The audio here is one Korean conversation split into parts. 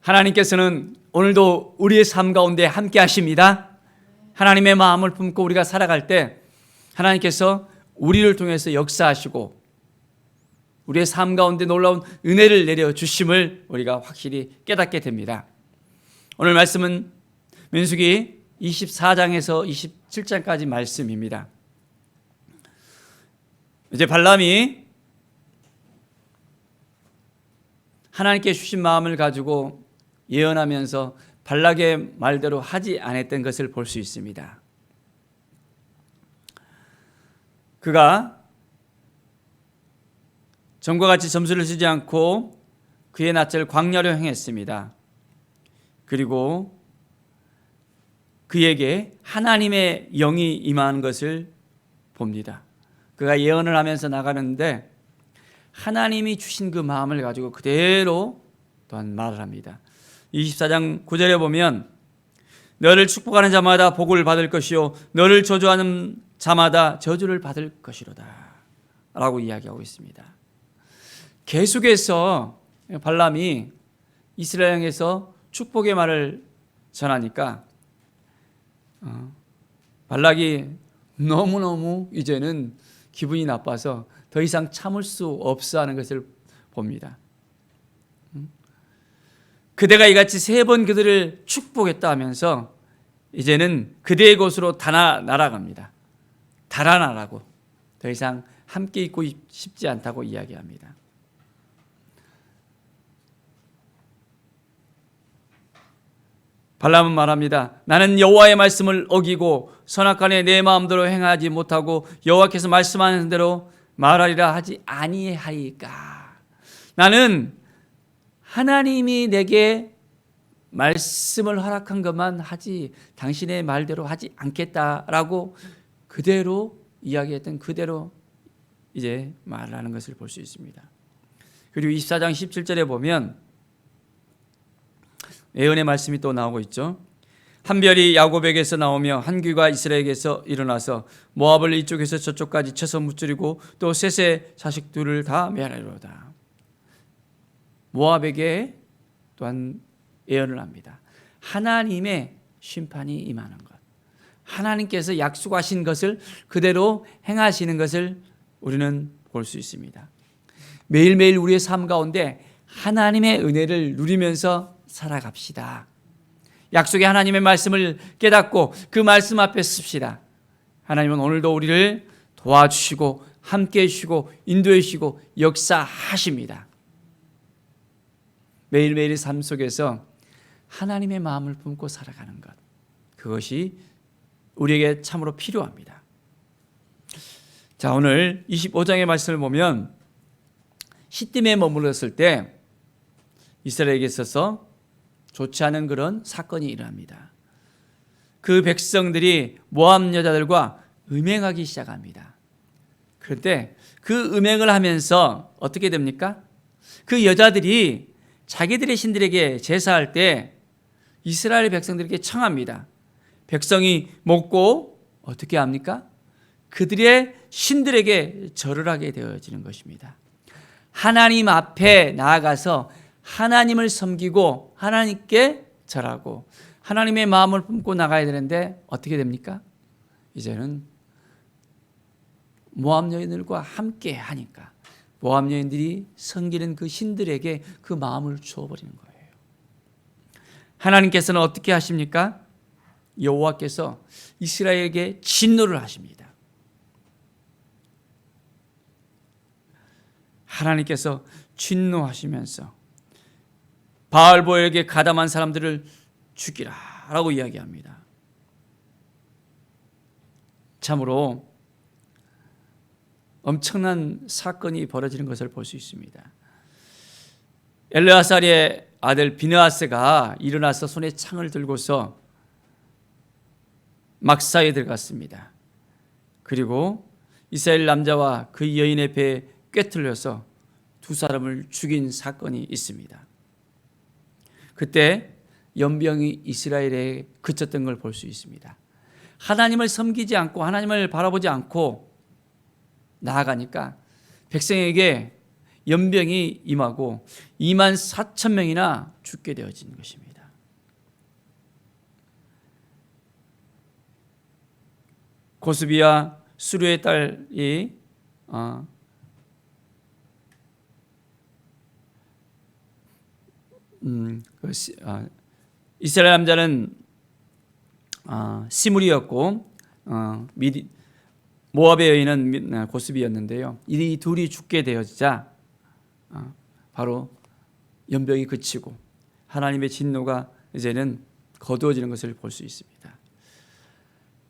하나님께서는 오늘도 우리의 삶 가운데 함께 하십니다. 하나님의 마음을 품고 우리가 살아갈 때 하나님께서 우리를 통해서 역사하시고 우리의 삶 가운데 놀라운 은혜를 내려 주심을 우리가 확실히 깨닫게 됩니다. 오늘 말씀은 민수기 24장에서 27장까지 말씀입니다. 이제 발람이 하나님께 주신 마음을 가지고 예언하면서 발락의 말대로 하지 않았던 것을 볼 수 있습니다. 그가 전과 같이 점수를 쓰지 않고 그의 낯을 광야로 행했습니다. 그리고 그에게 하나님의 영이 임한 것을 봅니다. 그가 예언을 하면서 나가는데 하나님이 주신 그 마음을 가지고 그대로 또한 말을 합니다. 24장 9절에 보면 너를 축복하는 자마다 복을 받을 것이요 너를 저주하는 자마다 저주를 받을 것이로다 라고 이야기하고 있습니다. 계속해서 발람이 이스라엘에서 축복의 말을 전하니까 어, 발락이 너무너무 이제는 기분이 나빠서 더 이상 참을 수 없어 하는 것을 봅니다. 음? 그대가 이같이 세 번 그들을 축복했다 하면서 이제는 그대의 곳으로 달아 날아갑니다. 달아 나라고 더 이상 함께 있고 싶지 않다고 이야기합니다. 발람은 말합니다. 나는 여호와의 말씀을 어기고 선악간에 내 마음대로 행하지 못하고 여호와께서 말씀하는 대로 말하리라 하지 아니하이까. 나는 하나님이 내게 말씀을 허락한 것만 하지 당신의 말대로 하지 않겠다라고 그대로 이야기했던 그대로 이제 말하는 것을 볼 수 있습니다. 그리고 24장 17절에 보면 예언의 말씀이 또 나오고 있죠. 한 별이 야곱에게서 나오며 한 귀가 이스라엘에게서 일어나서 모압을 이쪽에서 저쪽까지 쳐서 무찌르고 또 셋의 자식들을 다 멸하리로다. 모압에게 또한 예언을 합니다. 하나님의 심판이 임하는 것. 하나님께서 약속하신 것을 그대로 행하시는 것을 우리는 볼 수 있습니다. 매일매일 우리의 삶 가운데 하나님의 은혜를 누리면서 살아갑시다. 약속의 하나님의 말씀을 깨닫고 그 말씀 앞에 씁시다. 하나님은 오늘도 우리를 도와주시고 함께 해주시고 인도해 주시고 역사하십니다. 매일매일 삶 속에서 하나님의 마음을 품고 살아가는 것. 그것이 우리에게 참으로 필요합니다. 자, 오늘 25장의 말씀을 보면 시딤에 머물렀을 때 이스라엘에게 있어서 좋지 않은 그런 사건이 일어납니다. 그 백성들이 모함 여자들과 음행하기 시작합니다. 그런데 그 음행을 하면서 어떻게 됩니까? 그 여자들이 자기들의 신들에게 제사할 때 이스라엘 백성들에게 청합니다. 백성이 먹고 어떻게 합니까? 그들의 신들에게 절을 하게 되어지는 것입니다. 하나님 앞에 나아가서 하나님을 섬기고 하나님께 절하고 하나님의 마음을 품고 나가야 되는데 어떻게 됩니까? 이제는 모함 여인들과 함께 하니까 모함 여인들이 섬기는 그 신들에게 그 마음을 주어버리는 거예요. 하나님께서는 어떻게 하십니까? 여호와께서 이스라엘에게 진노를 하십니다. 하나님께서 진노하시면서 바알보에게 가담한 사람들을 죽이라라고 이야기합니다. 참으로 엄청난 사건이 벌어지는 것을 볼 수 있습니다. 엘레아살의 아들 비느하스가 일어나서 손에 창을 들고서 막사에 들어갔습니다. 그리고 이스라엘 남자와 그 여인의 배에 꿰뚫려서 두 사람을 죽인 사건이 있습니다. 그때 연병이 이스라엘에 그쳤던 걸 볼 수 있습니다. 하나님을 섬기지 않고 하나님을 바라보지 않고 나아가니까 백성에게 연병이 임하고 2만 4천 명이나 죽게 되어진 것입니다. 고스비와 수르의 딸이 어, 음, 그 시, 어, 이스라엘 남자는 어, 시므리였고 어, 미디, 모압의 여인은 미- 어, 고스비였는데요. 이 둘이 죽게 되어지자 어, 바로 연병이 그치고 하나님의 진노가 이제는 거두어지는 것을 볼 수 있습니다.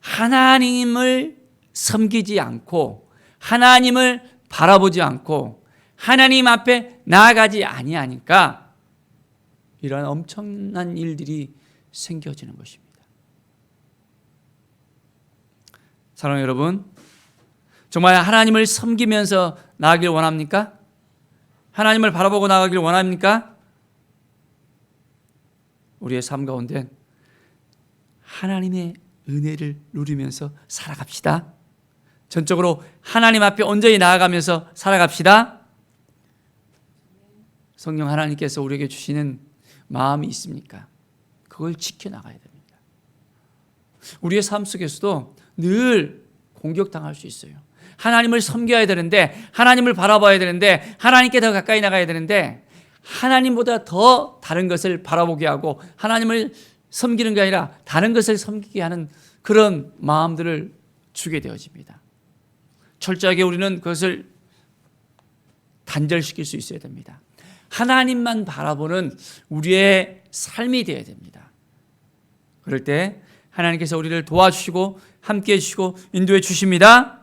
하나님을 섬기지 않고 하나님을 바라보지 않고 하나님 앞에 나아가지 아니하니까 이러한 엄청난 일들이 생겨지는 것입니다. 사랑하는 여러분, 정말 하나님을 섬기면서 나아가길 원합니까? 하나님을 바라보고 나아가길 원합니까? 우리의 삶 가운데 하나님의 은혜를 누리면서 살아갑시다. 전적으로 하나님 앞에 온전히 나아가면서 살아갑시다. 성령 하나님께서 우리에게 주시는 마음이 있습니까? 그걸 지켜나가야 됩니다. 우리의 삶 속에서도 늘 공격당할 수 있어요. 하나님을 섬겨야 되는데, 하나님을 바라봐야 되는데, 하나님께 더 가까이 나가야 되는데, 하나님보다 더 다른 것을 바라보게 하고, 하나님을 섬기는 게 아니라 다른 것을 섬기게 하는 그런 마음들을 주게 되어집니다. 철저하게 우리는 그것을 단절시킬 수 있어야 됩니다. 하나님만 바라보는 우리의 삶이 되어야 됩니다. 그럴 때 하나님께서 우리를 도와주시고 함께 해주시고 인도해 주십니다.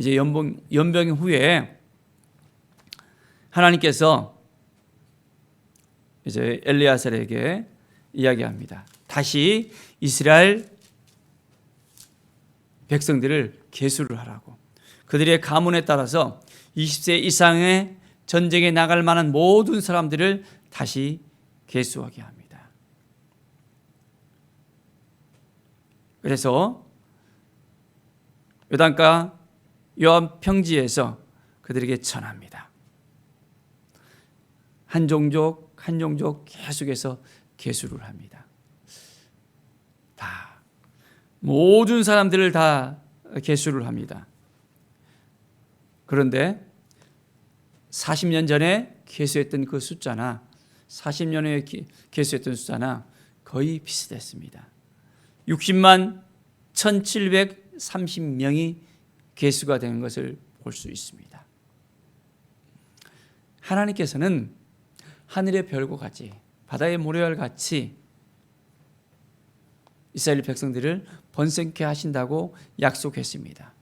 이제 연병, 연병 후에 하나님께서 이제 엘리야살에게 이야기합니다. 다시 이스라엘 백성들을 계수를 하라고. 그들의 가문에 따라서 20세 이상의 전쟁에 나갈 만한 모든 사람들을 다시 계수하게 합니다. 그래서 요단가 요한 평지에서 그들에게 전합니다. 한 종족 한 종족 계속해서 계수를 합니다. 다 모든 사람들을 다 계수를 합니다. 그런데 40년 전에 계수했던 그 숫자나 40년에 계수했던 숫자나 거의 비슷했습니다. 60만 1730명이 계수가 된 것을 볼 수 있습니다. 하나님께서는 하늘의 별과 같이 바다의 모래알 같이 이스라엘 백성들을 번성케 하신다고 약속했습니다.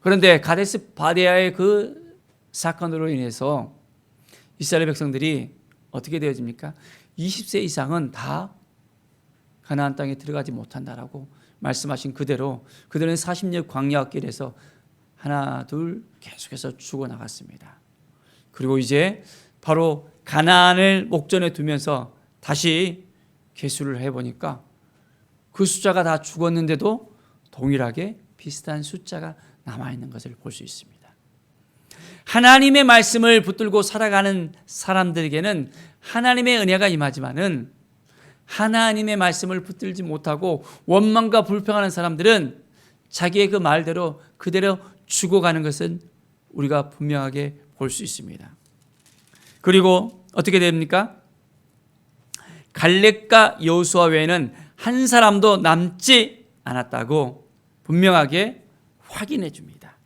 그런데 가데스 바데아의 그 사건으로 인해서 이스라엘 백성들이 어떻게 되어집니까? 20세 이상은 다 가나안 땅에 들어가지 못한다라고 말씀하신 그대로 그들은 40년 광야 길에서 하나 둘 계속해서 죽어 나갔습니다. 그리고 이제 바로 가나안을 목전에 두면서 다시 계수를 해 보니까 그 숫자가 다 죽었는데도 동일하게 비슷한 숫자가 남아 있는 것을 볼 수 있습니다. 하나님의 말씀을 붙들고 살아가는 사람들에게는 하나님의 은혜가 임하지만은 하나님의 말씀을 붙들지 못하고 원망과 불평하는 사람들은 자기의 그 말대로 그대로 죽어가는 것은 우리가 분명하게 볼 수 있습니다. 그리고 어떻게 됩니까? 갈렙과 여호수아 외에는 한 사람도 남지 않았다고 분명하게 확인해 줍니다.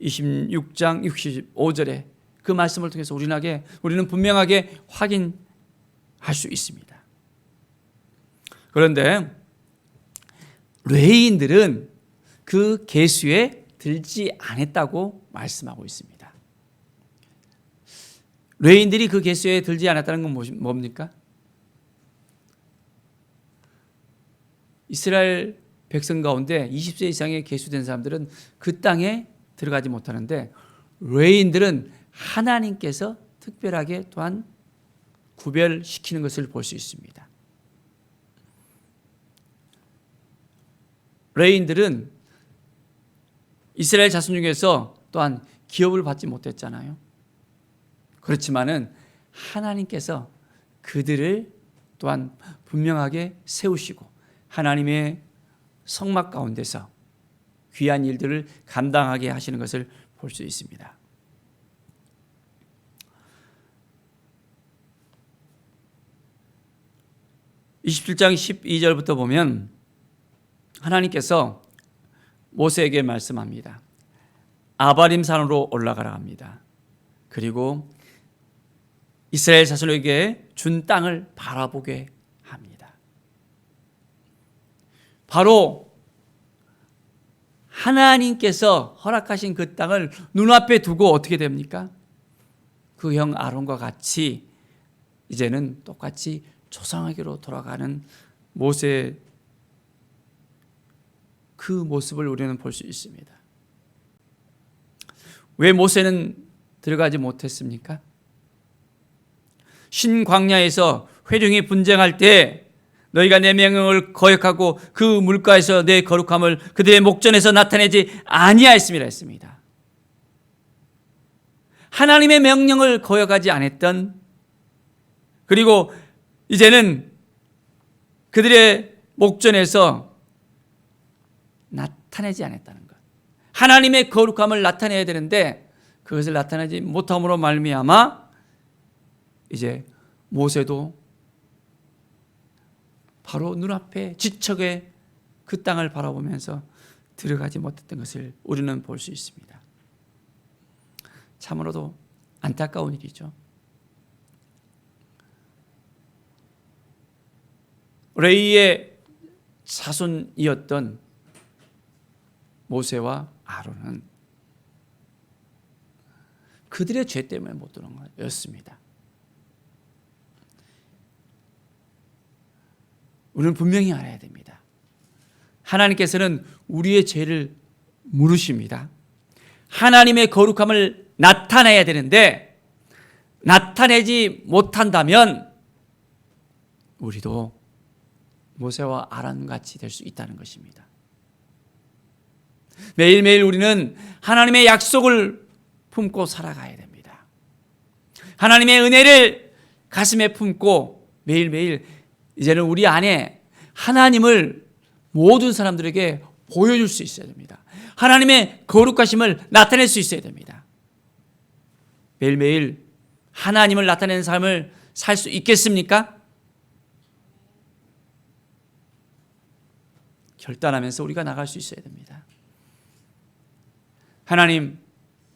26장 65절에 그 말씀을 통해서 우리에게 우리는 분명하게 확인 할 수 있습니다. 그런데 레인들은 그 계수에 들지 않았다고 말씀하고 있습니다. 레인들이 그 계수에 들지 않았다는 건 뭡니까? 이스라엘 백성 가운데 20세 이상의 계수된 사람들은 그 땅에 들어가지 못하는데 레인들은 하나님께서 특별하게 또한 구별시키는 것을 볼 수 있습니다. 레인들은 이스라엘 자손 중에서 또한 기업을 받지 못했잖아요. 그렇지만은 하나님께서 그들을 또한 분명하게 세우시고 하나님의 성막 가운데서 귀한 일들을 감당하게 하시는 것을 볼 수 있습니다. (27장 12절부터) 보면 하나님께서 모세에게 말씀합니다. 아바림 산으로 올라가라 합니다. 그리고 이스라엘 자손에게 준 땅을 바라보게 합니다. 바로 하나님께서 허락하신 그 땅을 눈앞에 두고 어떻게 됩니까? 그 형 아론과 같이 이제는 똑같이 조상에게로 돌아가는 모세 그 모습을 우리는 볼 수 있습니다. 왜 모세는 들어가지 못했습니까? 신광야에서 회중이 분쟁할 때 너희가 내 명령을 거역하고 그 물가에서 내 거룩함을 그들의 목전에서 나타내지 아니하였음이라 했습니다. 하나님의 명령을 거역하지 않았던 그리고 이제는 그들의 목전에서 나타내지 않았다는 것. 하나님의 거룩함을 나타내야 되는데 그것을 나타내지 못함으로 말미암아 이제 모세도 바로 눈앞에 지척에 그 땅을 바라보면서 들어가지 못했던 것을 우리는 볼 수 있습니다. 참으로도 안타까운 일이죠. 레이의 자손이었던 모세와 아론은 그들의 죄 때문에 못 들어온 거였습니다. 우리는 분명히 알아야 됩니다. 하나님께서는 우리의 죄를 물으십니다. 하나님의 거룩함을 나타내야 되는데 나타내지 못한다면 우리도 모세와 아론 같이 될 수 있다는 것입니다. 매일매일 우리는 하나님의 약속을 품고 살아가야 됩니다. 하나님의 은혜를 가슴에 품고 매일매일 이제는 우리 안에 하나님을 모든 사람들에게 보여줄 수 있어야 됩니다. 하나님의 거룩하심을 나타낼 수 있어야 됩니다. 매일매일 하나님을 나타내는 삶을 살 수 있겠습니까? 결단하면서 우리가 나갈 수 있어야 됩니다. 하나님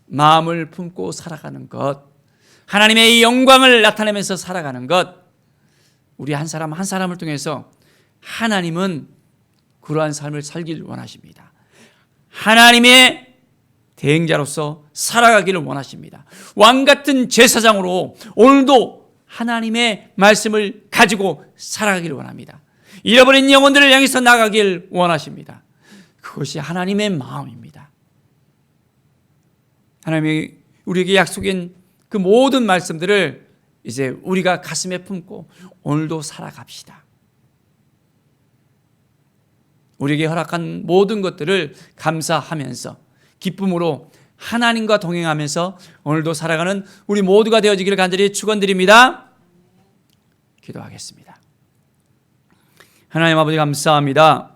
마음을 품고 살아가는 것, 하나님의 영광을 나타내면서 살아가는 것, 우리 한 사람 한 사람을 통해서 하나님은 그러한 삶을 살기를 원하십니다. 하나님의 대행자로서 살아가기를 원하십니다. 왕 같은 제사장으로 오늘도 하나님의 말씀을 가지고 살아가기를 원합니다. 잃어버린 영혼들을 향해서 나가길 원하십니다. 그것이 하나님의 마음입니다. 하나님이 우리에게 약속한 그 모든 말씀들을 이제 우리가 가슴에 품고 오늘도 살아갑시다. 우리에게 허락한 모든 것들을 감사하면서 기쁨으로 하나님과 동행하면서 오늘도 살아가는 우리 모두가 되어지기를 간절히 축원드립니다. 기도하겠습니다. 하나님 아버지 감사합니다.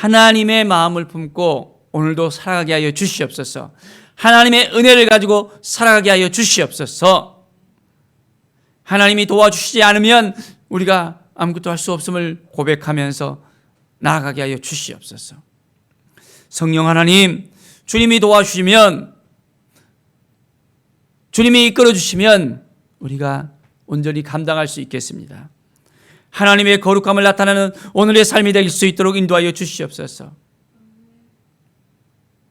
하나님의 마음을 품고 오늘도 살아가게 하여 주시옵소서. 하나님의 은혜를 가지고 살아가게 하여 주시옵소서. 하나님이 도와주시지 않으면 우리가 아무것도 할 수 없음을 고백하면서 나아가게 하여 주시옵소서. 성령 하나님, 주님이 도와주시면, 주님이 이끌어 주시면 우리가 온전히 감당할 수 있겠습니다. 하나님의 거룩함을 나타내는 오늘의 삶이 될 수 있도록 인도하여 주시옵소서.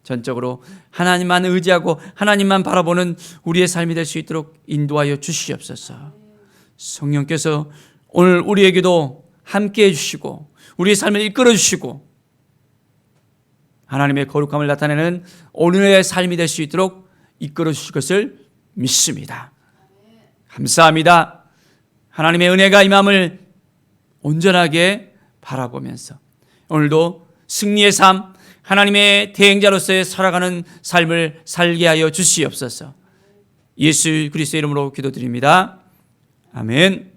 전적으로 하나님만 의지하고 하나님만 바라보는 우리의 삶이 될 수 있도록 인도하여 주시옵소서. 성령께서 오늘 우리에게도 함께 해주시고 우리의 삶을 이끌어 주시고 하나님의 거룩함을 나타내는 오늘의 삶이 될 수 있도록 이끌어 주실 것을 믿습니다. 감사합니다. 하나님의 은혜가 이 마음을 온전하게 바라보면서 오늘도 승리의 삶, 하나님의 대행자로서의 살아가는 삶을 살게 하여 주시옵소서. 예수 그리스도 이름으로 기도드립니다. 아멘.